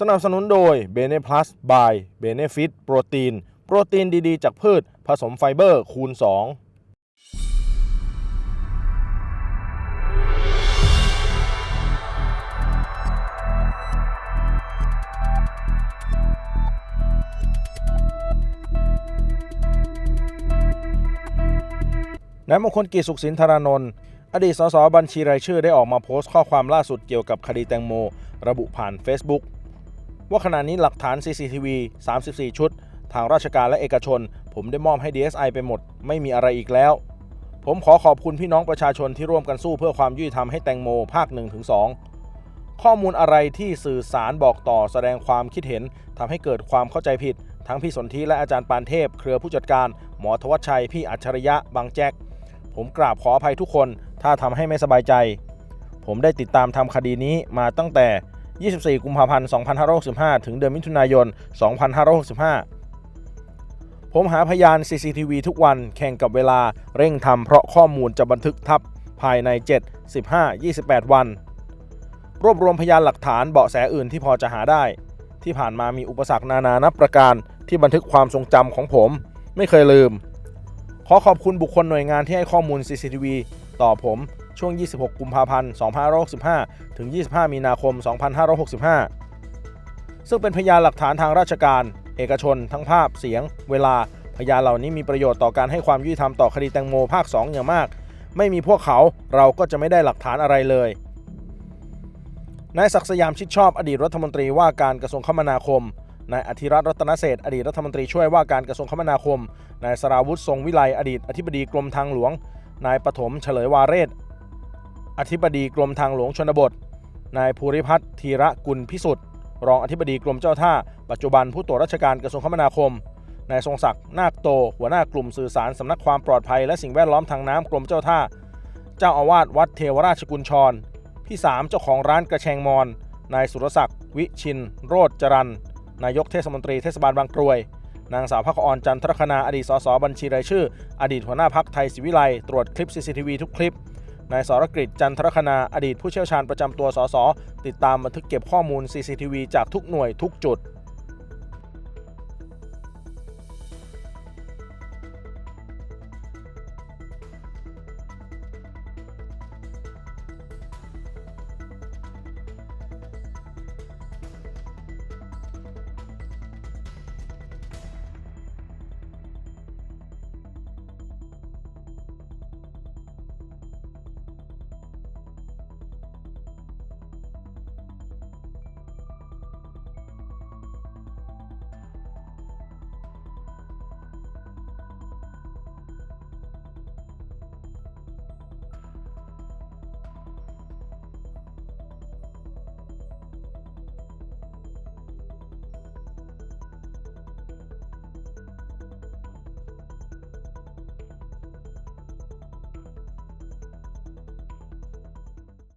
สนับสนุนโดย b e n e Plus by Benefit โปรตีน โปรตีนดีๆ จากพืช ผสมไฟเบอร์คูณ 2 นายมงคลกิจสุขสินธารานนท์อดีตสสบัญชีรายชื่อได้ออกมาโพสต์ข้อความล่าสุดเกี่ยวกับคดีแตงโม ระบุผ่าน Facebook ว่าขณะนี้หลักฐาน CCTV 34 ชุด ทางราชการและเอกชน ผมได้มอบให้ DSI ไปหมด ไม่มีอะไรอีกแล้ว ผมขอขอบคุณพี่น้องประชาชนที่ร่วมกันสู้เพื่อความยุติธรรมให้แตงโมภาค1-2ข้อมูลอะไรที่สื่อสารบอกต่อแสดงความคิดเห็นทำให้เกิดความเข้าใจผิด ทั้งพี่สนธิและอาจารย์ปานเทพ เครือผู้จัดการ หมอทวัชชัย พี่อัจฉริยะ บางแจ็ค ผมกราบขออภัยทุกคน ถ้าทำให้ไม่สบายใจ ผมได้ติดตามทำคดีนี้มาตั้งแต่ 24 กุมภาพันธ์ 2565 ถึงเดือนมิถุนายน 2565 ผมหาพยาน CCTV ทุกวันแข่งกับเวลาเร่งทำเพราะข้อมูลจะบันทึกทับภายใน 7 15 28 วัน รวบรวมพยานหลักฐานเบาะแสอื่นที่พอจะหาได้ ที่ผ่านมามีอุปสรรคนานานับประการที่บันทึกความทรงจำของผม ไม่เคยลืม ขอขอบคุณบุคคลหน่วยงานที่ให้ข้อมูล CCTV ต่อผม ช่วง 26 กุมภาพันธ์ 2565 ถึง 25 มีนาคม 2565 ซึ่งเป็นพยานหลักฐานทางราชการ เอกชน ทั้งภาพ เสียง เวลา พยานเหล่านี้มีประโยชน์ต่อการให้ความยุติธรรมต่อคดีแตงโมภาค 2 อย่างมาก ไม่มีพวกเขาเราก็จะไม่ได้หลักฐานอะไรเลย นายศักดิ์สยามชิดชอบอดีตรัฐมนตรีว่าการกระทรวงคมนาคมนายอธิรัตน์รัตนเศษอดีตรัฐมนตรีช่วยว่าการกระทรวงคมนาคม นายสราวุธทรงวิไลอดีตอธิบดีกรมทางหลวง นายปฐมเฉลยวาเรศ อธิบดีกรมทางหลวงชนบท นายภูริพัฒน์ธีระกุลพิสุทธิ์ รองอธิบดีกรมเจ้าท่า ปัจจุบันผู้ตรวจราชการกระทรวงคมนาคม นายทรงศักดิ์นาคโต หัวหน้ากลุ่มสื่อสารสำนักความปลอดภัยและสิ่งแวดล้อมทางน้ำกรมเจ้าท่า เจ้าอาวาสวัดเทวราชกุลชร พี่สามเจ้าของร้านกระแชงมอน นายสุรศักดิ์วิชิน โรจจรันนายกเทศมนตรีเทศบาลบางกรวย นางสาวพักออนจันทรคณาอดีตสสบัญชีรายชื่อ อดีตหัวหน้าพักไทยศิวิไลตรวจคลิป CCTV ทุกคลิป นายสรกฤษจันทรคณาอดีตผู้เชี่ยวชาญประจำตัวสสติดตามบันทึกเก็บข้อมูล CCTV จากทุกหน่วยทุกจุด